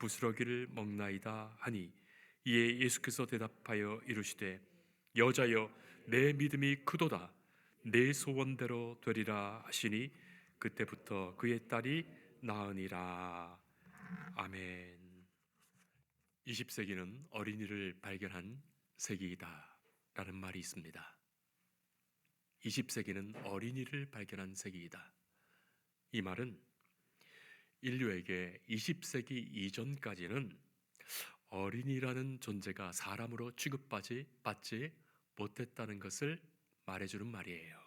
부스러기를 먹나이다 하니 이에 예수께서 대답하여 이르시되 여자여 내 믿음이 크도다. 내 소원대로 되리라 하시니 그때부터 그의 딸이 나으니라. 아멘. 20세기는 어린이를 발견한 세기이다 라는 말이 있습니다. 20세기는 어린이를 발견한 세기이다. 이 말은 인류에게 20세기 이전까지는 어린이라는 존재가 사람으로 취급받지 받지 못했다는 것을 말해주는 말이에요.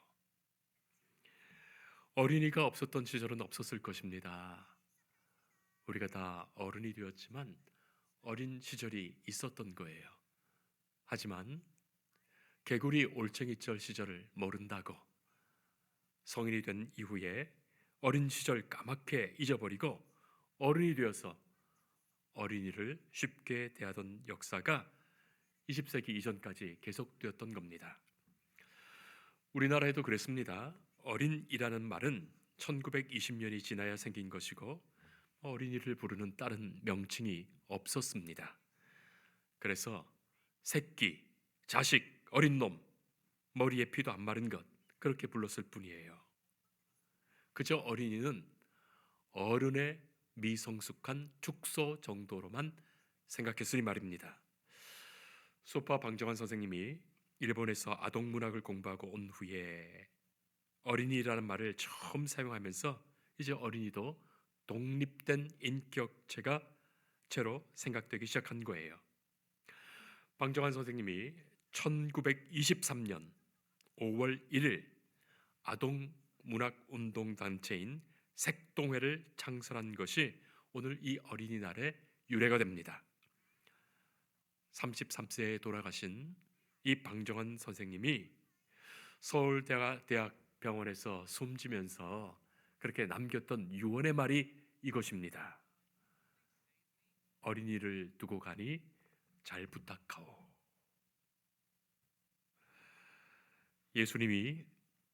어린이가 없었던 시절은 없었을 것입니다. 우리가 다 어른이 되었지만 어린 시절이 있었던 거예요. 하지만 개구리 올챙이절 시절을 모른다고 성인이 된 이후에 어린 시절 까맣게 잊어버리고 어른이 되어서 어린이를 쉽게 대하던 역사가 20세기 이전까지 계속되었던 겁니다. 우리나라에도 그랬습니다. 어린이라는 말은 1920년이 지나야 생긴 것이고 어린이를 부르는 다른 명칭이 없었습니다. 그래서 새끼, 자식, 어린 놈, 머리에 피도 안 마른 것 그렇게 불렀을 뿐이에요. 그저 어린이는 어른의 미성숙한 축소 정도로만 생각했으니 말입니다. 소파 방정환 선생님이 일본에서 아동 문학을 공부하고 온 후에 어린이라는 말을 처음 사용하면서 이제 어린이도 독립된 인격체가 채로 생각되기 시작한 거예요. 방정환 선생님이 1923년 5월 1일 아동 문학 운동 단체인 색동회를 창설한 것이 오늘 이 어린이날의 유래가 됩니다. 33세에 돌아가신 이 방정환 선생님이 서울대학 병원에서 숨지면서 그렇게 남겼던 유언의 말이 이것입니다. 어린이를 두고 가니 잘 부탁하오. 예수님이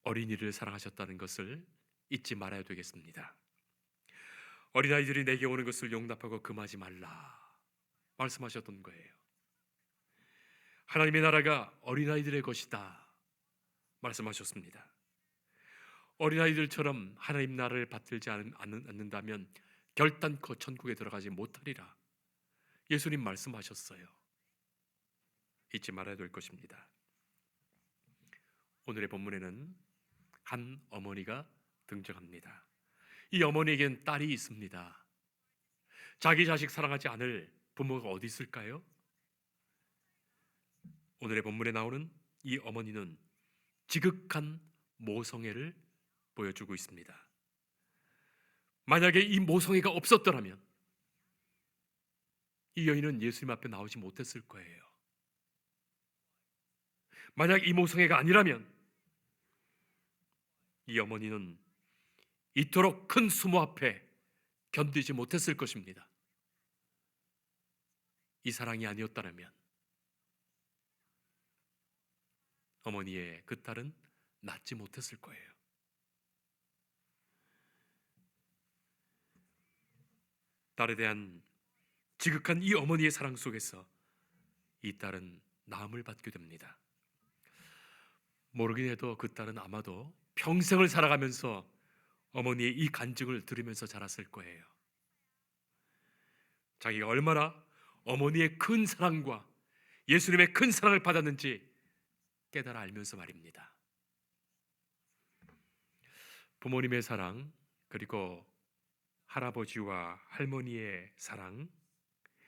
어린이를 사랑하셨다는 것을 잊지 말아야 되겠습니다. 어린아이들이 내게 오는 것을 용납하고 금하지 말라 말씀하셨던 거예요. 하나님의 나라가 어린아이들의 것이다 말씀하셨습니다. 어린아이들처럼 하나님 나라를 받들지 않는다면 결단코 천국에 들어가지 못하리라 예수님 말씀하셨어요. 잊지 말아야 될 것입니다. 오늘의 본문에는 한 어머니가 등장합니다. 이 어머니에겐 딸이 있습니다. 자기 자식 사랑하지 않을 부모가 어디 있을까요? 오늘의 본문에 나오는 이 어머니는 지극한 모성애를 보여주고 있습니다. 만약에 이 모성애가 없었더라면 이 여인은 예수님 앞에 나오지 못했을 거예요. 만약 이 모성애가 아니라면 이 어머니는 이토록 큰 수모 앞에 견디지 못했을 것입니다. 이 사랑이 아니었다면 어머니의 그 딸은 낳지 못했을 거예요. 딸에 대한 지극한 이 어머니의 사랑 속에서 이 딸은 나음을 받게 됩니다. 모르긴 해도 그 딸은 아마도 평생을 살아가면서 어머니의 이 간증을 들으면서 자랐을 거예요. 자기가 얼마나 어머니의 큰 사랑과 예수님의 큰 사랑을 받았는지 깨달아 알면서 말입니다. 부모님의 사랑 그리고 할아버지와 할머니의 사랑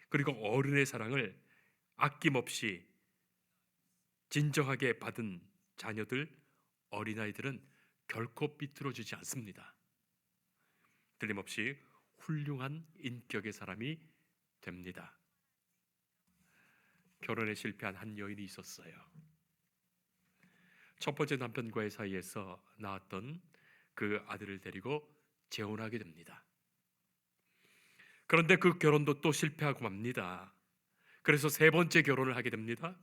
그리고 어른의 사랑을 아낌없이 진정하게 받은 자녀들 어린아이들은 결코 삐뚤어지지 않습니다. 틀림없이 훌륭한 인격의 사람이 됩니다. 결혼에 실패한 한 여인이 있었어요. 첫 번째 남편과의 사이에서 낳았던 그 아들을 데리고 재혼하게 됩니다. 그런데 그 결혼도 또 실패하고 맙니다. 그래서 세 번째 결혼을 하게 됩니다.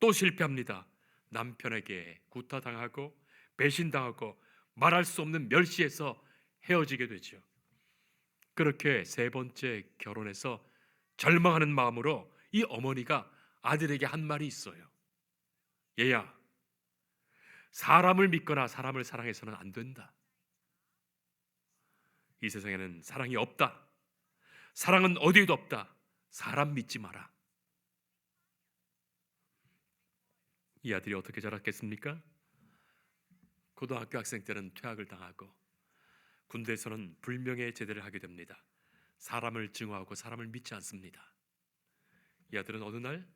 또 실패합니다. 남편에게 구타당하고 배신당하고 말할 수 없는 멸시해서 헤어지게 되죠. 그렇게 세 번째 결혼해서 절망하는 마음으로 이 어머니가 아들에게 한 말이 있어요. 얘야, 사람을 믿거나 사람을 사랑해서는 안 된다. 이 세상에는 사랑이 없다. 사랑은 어디에도 없다. 사람 믿지 마라. 이 아들이 어떻게 자랐겠습니까? 고등학교 학생 때는 퇴학을 당하고 군대에서는 불명예 제대를 하게 됩니다. 사람을 증오하고 사람을 믿지 않습니다. 이 아들은 어느 날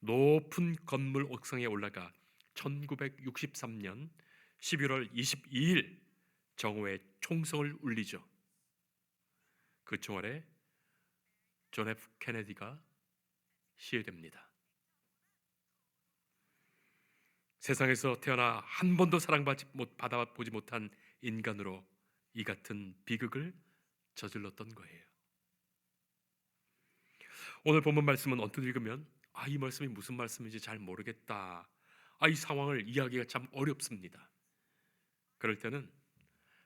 높은 건물 옥상에 올라가 1963년 11월 22일 정오에 총성을 울리죠. 그 총알에 존 F 케네디가 시해됩니다. 세상에서 태어나 한 번도 사랑받지 못 받아보지 못한 인간으로 이 같은 비극을 저질렀던 거예요. 오늘 본문 말씀은 언뜻 읽으면 아 이 말씀이 무슨 말씀인지 잘 모르겠다. 아 이 상황을 이해하기가 참 어렵습니다. 그럴 때는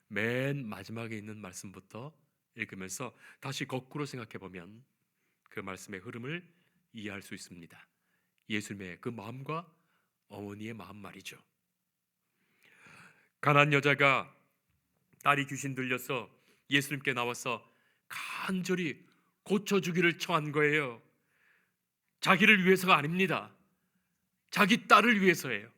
맨 마지막에 있는 말씀부터 읽으면서 다시 거꾸로 생각해 보면 그 말씀의 흐름을 이해할 수 있습니다. 예수님의 그 마음과 어머니의 마음 말이죠. 가난 여자가 딸이 귀신 들려서 예수님께 나와서 간절히 고쳐주기를 청한 거예요. 자기를 위해서가 아닙니다. 자기 딸을 위해서예요.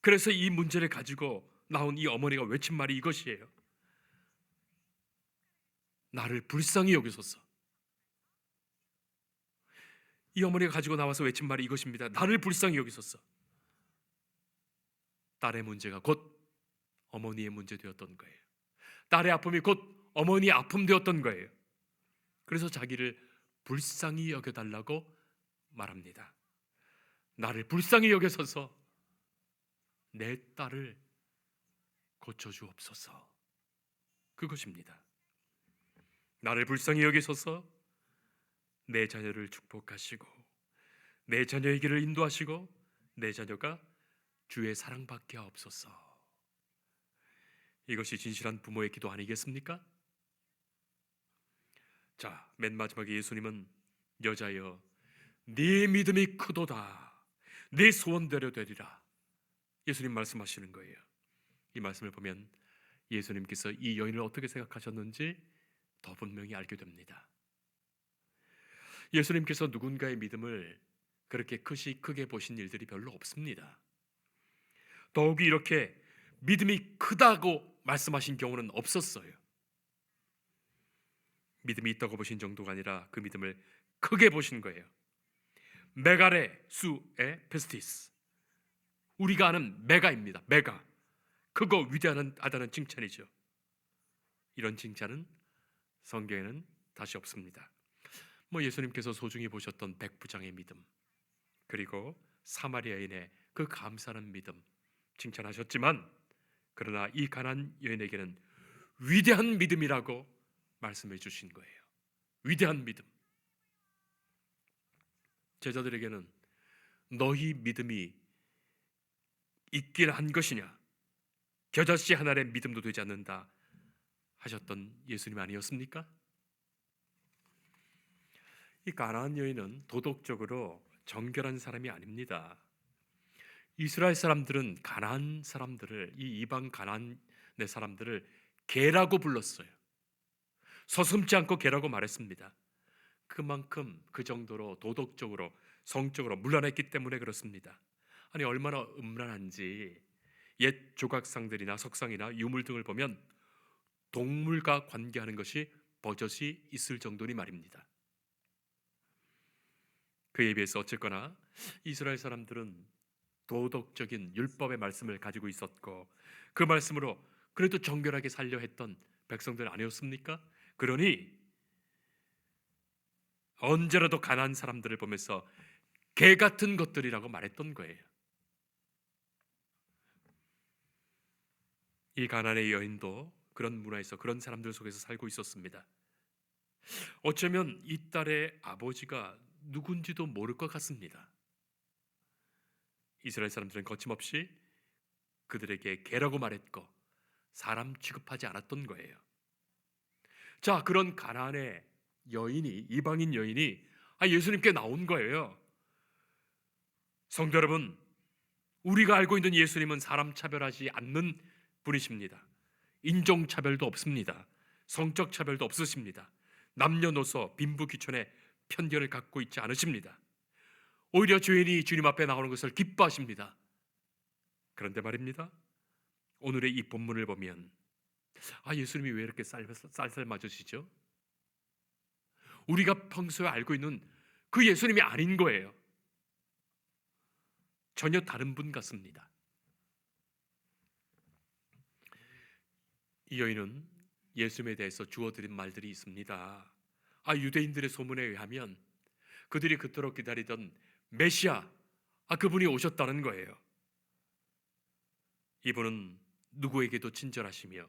그래서 이 문제를 가지고 나온 이 어머니가 외친 말이 이것이에요. 나를 불쌍히 여기소서. 이 어머니가 가지고 나와서 외친 말이 이것입니다. 나를 불쌍히 여기소서. 딸의 문제가 곧 어머니의 문제 되었던 거예요. 딸의 아픔이 곧 어머니의 아픔 되었던 거예요. 그래서 자기를 불쌍히 여겨달라고 말합니다. 나를 불쌍히 여겨서서 내 딸을 고쳐주옵소서. 그것입니다. 나를 불쌍히 여기소서 내 자녀를 축복하시고 내 자녀의 길을 인도하시고 내 자녀가 주의 사랑받게 하옵소서. 이것이 진실한 부모의 기도 아니겠습니까? 자, 맨 마지막에 예수님은 여자여 네 믿음이 크도다. 네 소원대로 되리라. 예수님 말씀하시는 거예요. 이 말씀을 보면 예수님께서 이 여인을 어떻게 생각하셨는지 더 분명히 알게 됩니다. 예수님께서 누군가의 믿음을 그렇게 크시 크게 보신 일들이 별로 없습니다. 더욱이 이렇게 믿음이 크다고 말씀하신 경우는 없었어요. 믿음이 있다고 보신 정도가 아니라 그 믿음을 크게 보신 거예요. 메가레 수의 페스티스. 우리가 아는 메가입니다. 메가. 그거 위대하다는 칭찬이죠. 이런 칭찬은 성경에는 다시 없습니다. 뭐 예수님께서 소중히 보셨던 백부장의 믿음 그리고 사마리아인의 그 감사하는 믿음 칭찬하셨지만 그러나 이 가난 여인에게는 위대한 믿음이라고 말씀해 주신 거예요. 위대한 믿음. 제자들에게는 너희 믿음이 있길 한 것이냐 겨자씨 하나의 믿음도 되지 않는다 하셨던 예수님 아니었습니까? 이 가나안 여인은 도덕적으로 정결한 사람이 아닙니다. 이스라엘 사람들은 가나안 사람들을 이 이방 가나안의 사람들을 개라고 불렀어요. 서슴지 않고 개라고 말했습니다. 그만큼 그 정도로 도덕적으로 성적으로 문란했기 때문에 그렇습니다. 아니 얼마나 음란한지 옛 조각상들이나 석상이나 유물 등을 보면 동물과 관계하는 것이 버젓이 있을 정도니 말입니다. 그에 비해서 어쨌거나 이스라엘 사람들은 도덕적인 율법의 말씀을 가지고 있었고 그 말씀으로 그래도 정결하게 살려 했던 백성들 아니었습니까? 그러니 언제라도 가난한 사람들을 보면서 개 같은 것들이라고 말했던 거예요. 이 가난의 여인도 그런 문화에서 그런 사람들 속에서 살고 있었습니다. 어쩌면 이 딸의 아버지가 누군지도 모를 것 같습니다. 이스라엘 사람들은 거침없이 그들에게 개라고 말했고 사람 취급하지 않았던 거예요. 자, 그런 가난의 여인이 이방인 여인이 아, 예수님께 나온 거예요. 성도 여러분, 우리가 알고 있는 예수님은 사람 차별하지 않는 분이십니다. 인종 차별도 없습니다. 성적 차별도 없으십니다. 남녀노소 빈부귀천에 편견을 갖고 있지 않으십니다. 오히려 죄인이 주님 앞에 나오는 것을 기뻐하십니다. 그런데 말입니다. 오늘의 이 본문을 보면 아 예수님이 왜 이렇게 쌀쌀 맞으시죠? 우리가 평소에 알고 있는 그 예수님이 아닌 거예요. 전혀 다른 분 같습니다. 이 여인은 예수님에 대해서 주어드린 말들이 있습니다. 아 유대인들의 소문에 의하면 그들이 그토록 기다리던 메시아 아 그분이 오셨다는 거예요. 이분은 누구에게도 친절하시며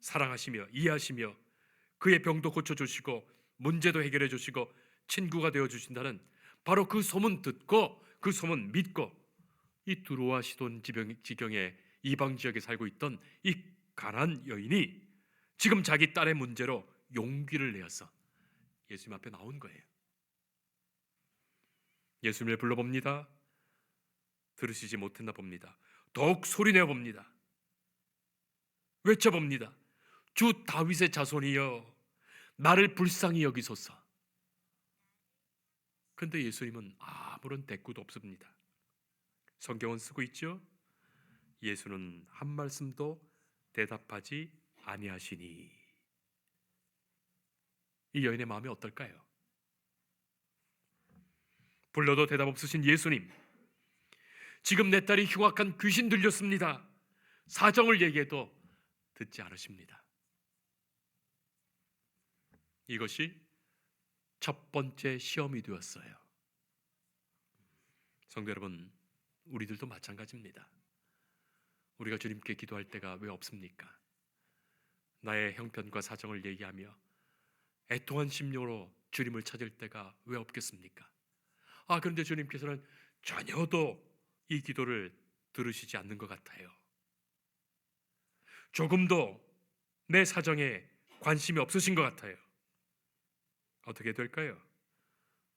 사랑하시며 이해하시며 그의 병도 고쳐 주시고 문제도 해결해 주시고 친구가 되어 주신다는 바로 그 소문 듣고 그 소문 믿고 이 두로와 시돈 지경의 이방 지역에 살고 있던 이 가난 여인이 지금 자기 딸의 문제로 용기를 내어서 예수님 앞에 나온 거예요. 예수님을 불러봅니다. 들으시지 못했나 봅니다. 더욱 소리내어 봅니다. 외쳐 봅니다. 주 다윗의 자손이여 나를 불쌍히 여기소서. 근데 예수님은 아무런 대꾸도 없습니다. 성경은 쓰고 있죠. 예수는 한 말씀도 대답하지 아니하시니 이 여인의 마음이 어떨까요? 불러도 대답 없으신 예수님. 지금 내 딸이 흉악한 귀신 들렸습니다. 사정을 얘기해도 듣지 않으십니다. 이것이 첫 번째 시험이 되었어요. 성도 여러분, 우리들도 마찬가지입니다. 우리가 주님께 기도할 때가 왜 없습니까? 나의 형편과 사정을 얘기하며 애통한 심령으로 주님을 찾을 때가 왜 없겠습니까? 아, 그런데 주님께서는 전혀도 이 기도를 들으시지 않는 것 같아요. 조금도 내 사정에 관심이 없으신 것 같아요. 어떻게 될까요?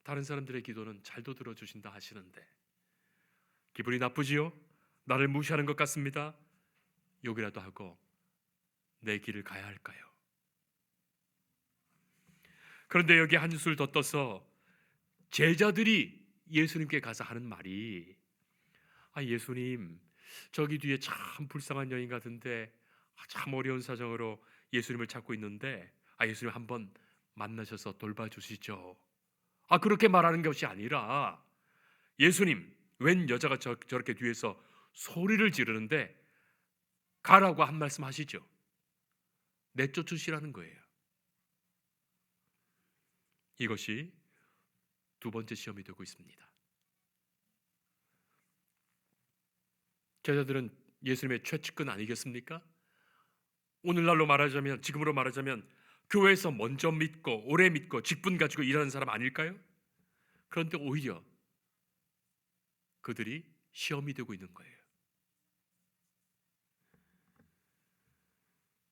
다른 사람들의 기도는 잘도 들어주신다 하시는데 기분이 나쁘지요? 나를 무시하는 것 같습니다. 욕이라도 하고 내 길을 가야 할까요? 그런데 여기 한 술 더 떠서 제자들이 예수님께 가서 하는 말이 아 예수님 저기 뒤에 참 불쌍한 여인 같은데 아, 참 어려운 사정으로 예수님을 찾고 있는데 아 예수님 한번 만나셔서 돌봐주시죠. 아 그렇게 말하는 것이 아니라 예수님 웬 여자가 저, 저렇게 뒤에서 소리를 지르는데 가라고 한 말씀 하시죠. 내쫓으시라는 거예요. 이것이 두 번째 시험이 되고 있습니다. 제자들은 예수님의 최측근 아니겠습니까? 오늘날로 말하자면 지금으로 말하자면 교회에서 먼저 믿고 오래 믿고 직분 가지고 일하는 사람 아닐까요? 그런데 오히려 그들이 시험이 되고 있는 거예요.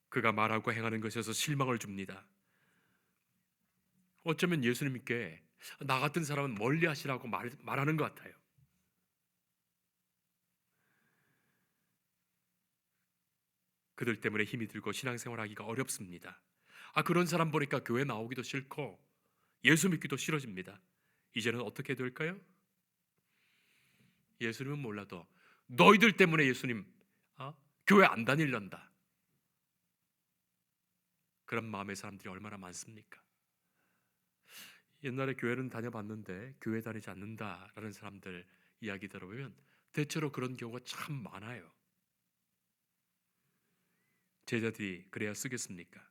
그가 말하고 행하는 것에서 실망을 줍니다. 어쩌면 예수님께 나 같은 사람은 멀리 하시라고 말, 말하는 것 같아요. 그들 때문에 힘이 들고 신앙생활하기가 어렵습니다. 아 그런 사람 보니까 교회 나오기도 싫고 예수 믿기도 싫어집니다. 이제는 어떻게 될까요? 예수님은 몰라도 너희들 때문에 예수님 어? 교회 안 다닐란다. 그런 마음의 사람들이 얼마나 많습니까? 옛날에 교회는 다녀봤는데 교회 다니지 않는다라는 사람들 이야기 들어보면 대체로 그런 경우가 참 많아요. 제자들이 그래야 쓰겠습니까?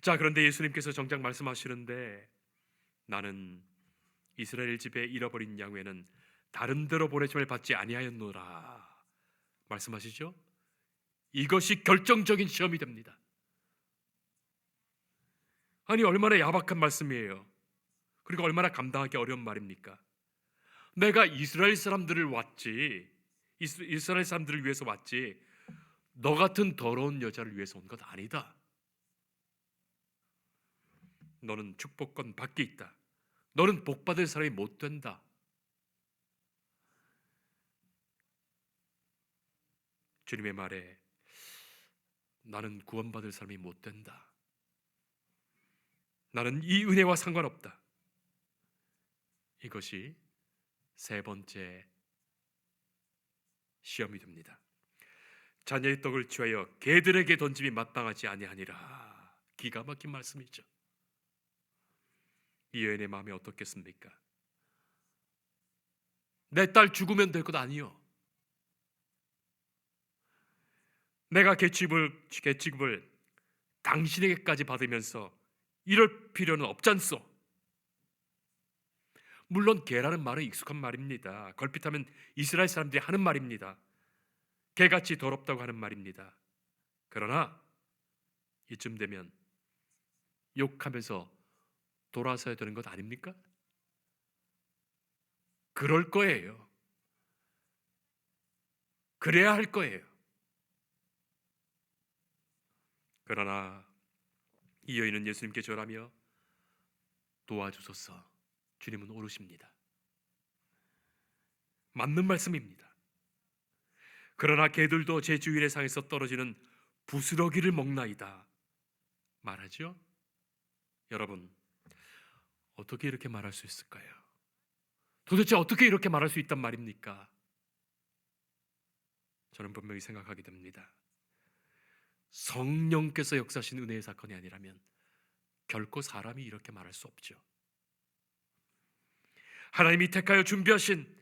자, 그런데 예수님께서 정작 말씀하시는데 나는 이스라엘 집에 잃어버린 양 외에는 다른 데로 보내심을 받지 아니하였노라. 말씀하시죠? 이것이 결정적인 시험이 됩니다. 아니 얼마나 야박한 말씀이에요. 그리고 얼마나 감당하기 어려운 말입니까? 내가 이스라엘 사람들을 왔지. 이스- 이스라엘 사람들을 위해서 왔지. 너 같은 더러운 여자를 위해서 온 것 아니다. 너는 축복권 밖에 있다. 너는 복 받을 사람이 못 된다. 주님의 말에 나는 구원받을 사람이 못 된다. 나는 이 은혜와 상관없다. 이것이 세 번째 시험이 됩니다. 자녀의 떡을 취하여 개들에게 던짐이 마땅하지 아니하니라. 기가 막힌 말씀이죠. 이 여인의 마음이 어떻겠습니까? 내 딸 죽으면 될 것 아니요. 내가 개취급을 개취급을 당신에게까지 받으면서 이럴 필요는 없잖소. 물론 개라는 말은 익숙한 말입니다. 걸핏하면 이스라엘 사람들이 하는 말입니다. 개같이 더럽다고 하는 말입니다. 그러나 이쯤 되면 욕하면서 돌아서야 되는 것 아닙니까? 그럴 거예요. 그래야 할 거예요. 그러나 이 여인은 예수님께 절하며 도와주소서 주님은 오르십니다. 맞는 말씀입니다. 그러나 개들도 제 주일의 상에서 떨어지는 부스러기를 먹나이다 말하죠. 여러분 어떻게 이렇게 말할 수 있을까요? 도대체 어떻게 이렇게 말할 수 있단 말입니까? 저는 분명히 생각하게 됩니다. 성령께서 역사하신 은혜의 사건이 아니라면 결코 사람이 이렇게 말할 수 없죠. 하나님이 택하여 준비하신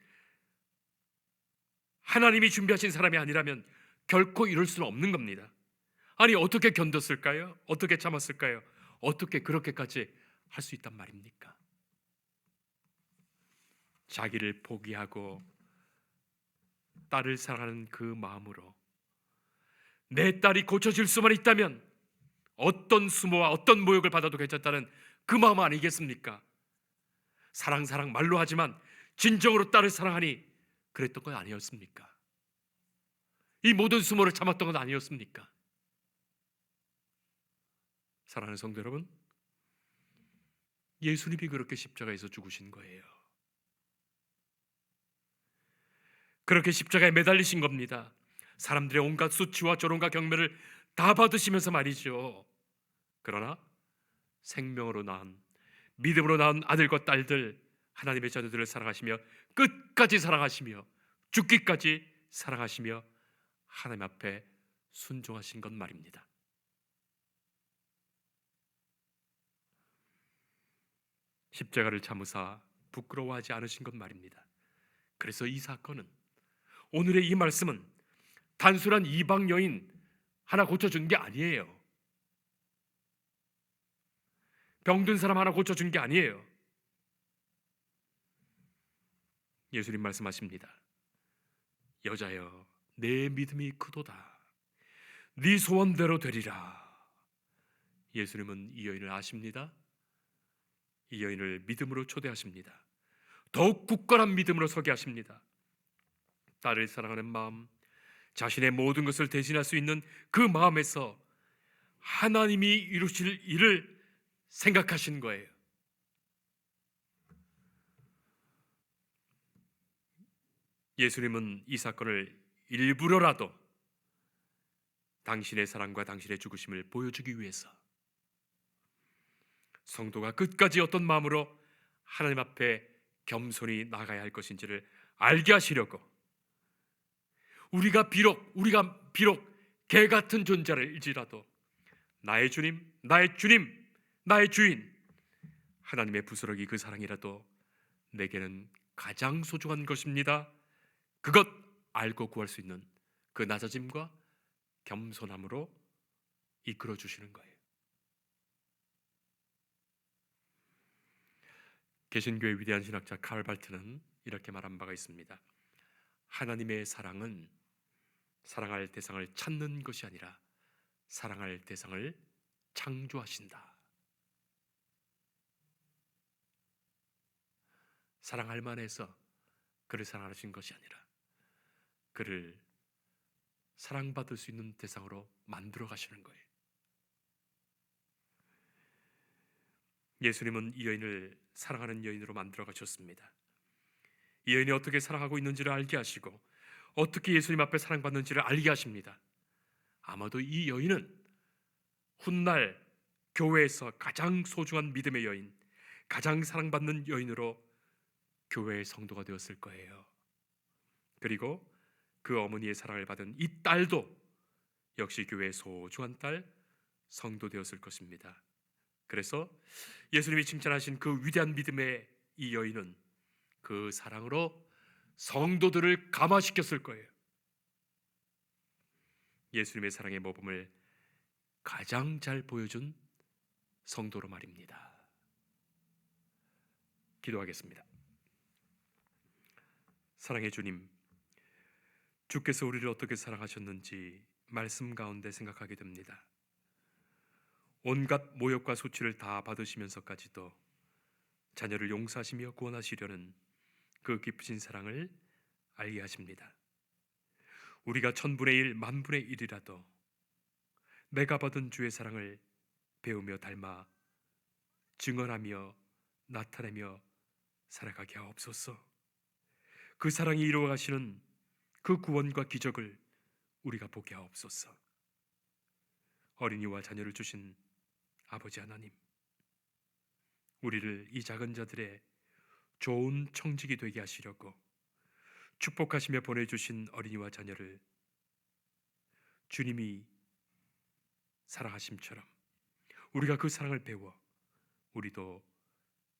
하나님이 준비하신 사람이 아니라면 결코 이럴 수는 없는 겁니다. 아니 어떻게 견뎠을까요? 어떻게 참았을까요? 어떻게 그렇게까지 할 수 있단 말입니까? 자기를 포기하고 딸을 사랑하는 그 마음으로 내 딸이 고쳐질 수만 있다면 어떤 수모와 어떤 모욕을 받아도 괜찮다는 그 마음 아니겠습니까? 사랑 사랑 말로 하지만 진정으로 딸을 사랑하니 그랬던 건 아니었습니까? 이 모든 수모를 참았던 건 아니었습니까? 사랑하는 성도 여러분, 예수님이 그렇게 십자가에서 죽으신 거예요. 그렇게 십자가에 매달리신 겁니다. 사람들의 온갖 수치와 조롱과 경멸을 다 받으시면서 말이죠. 그러나 생명으로 낳은 믿음으로 낳은 아들과 딸들 하나님의 자녀들을 사랑하시며 끝까지 사랑하시며 죽기까지 사랑하시며 하나님 앞에 순종하신 것 말입니다. 십자가를 참으사 부끄러워하지 않으신 것 말입니다. 그래서 이 사건은 오늘의 이 말씀은 단순한 이방 여인 하나 고쳐준 게 아니에요. 병든 사람 하나 고쳐준 게 아니에요. 예수님 말씀하십니다. 여자여, 내 믿음이 크도다. 네 소원대로 되리라. 예수님은 이 여인을 아십니다. 이 여인을 믿음으로 초대하십니다. 더욱 굳건한 믿음으로 서게 하십니다. 딸을 사랑하는 마음, 자신의 모든 것을 대신할 수 있는 그 마음에서 하나님이 이루실 일을 생각하신 거예요. 예수님은 이 사건을 일부러라도 당신의 사랑과 당신의 죽으심을 보여주기 위해서 성도가 끝까지 어떤 마음으로 하나님 앞에 겸손히 나가야 할 것인지를 알게 하시려고 우리가 비록 우리가 비록 개 같은 존재를일지라도 나의 주님, 나의 주님, 나의 주인 하나님의 부스러기 그 사랑이라도 내게는 가장 소중한 것입니다. 그것 알고 구할 수 있는 그 낮아짐과 겸손함으로 이끌어 주시는 거예요. 개신교의 위대한 신학자 칼 발트는 이렇게 말한 바가 있습니다. 하나님의 사랑은 사랑할 대상을 찾는 것이 아니라 사랑할 대상을 창조하신다. 사랑할 만해서 그를 사랑하신 것이 아니라 그를 사랑받을 수 있는 대상으로 만들어 가시는 거예요. 예수님은 이 여인을 사랑하는 여인으로 만들어 가셨습니다. 이 여인이 어떻게 사랑하고 있는지를 알게 하시고 어떻게 예수님 앞에 사랑받는지를 알게 하십니다. 아마도 이 여인은 훗날 교회에서 가장 소중한 믿음의 여인, 가장 사랑받는 여인으로 교회의 성도가 되었을 거예요. 그리고 그 어머니의 사랑을 받은 이 딸도 역시 교회의 소중한 딸 성도 되었을 것입니다. 그래서 예수님이 칭찬하신 그 위대한 믿음의 이 여인은 그 사랑으로 성도들을 감화시켰을 거예요. 예수님의 사랑의 모범을 가장 잘 보여준 성도로 말입니다. 기도하겠습니다. 사랑의 주님, 주께서 우리를 어떻게 사랑하셨는지 말씀 가운데 생각하게 됩니다. 온갖 모욕과 수치를 다 받으시면서까지도 자녀를 용서하시며 구원하시려는 그 깊으신 사랑을 알게 하십니다. 우리가 천분의 일, 만분의 일이라도 내가 받은 주의 사랑을 배우며 닮아 증언하며 나타내며 살아가게 하옵소서. 그 사랑이 이루어 가시는 그 구원과 기적을 우리가 보게 하옵소서. 어린이와 자녀를 주신 아버지 하나님, 우리를 이 작은 자들의 좋은 청직이 되게 하시려고 축복하시며 보내주신 어린이와 자녀를 주님이 사랑하심처럼 우리가 그 사랑을 배워 우리도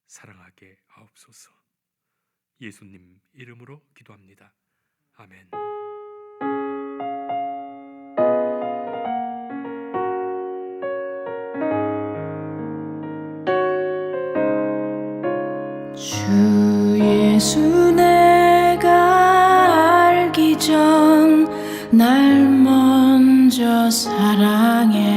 사랑하게 하옵소서. 예수님 이름으로 기도합니다. 아멘. 예수 내가 알기 전 날 먼저 그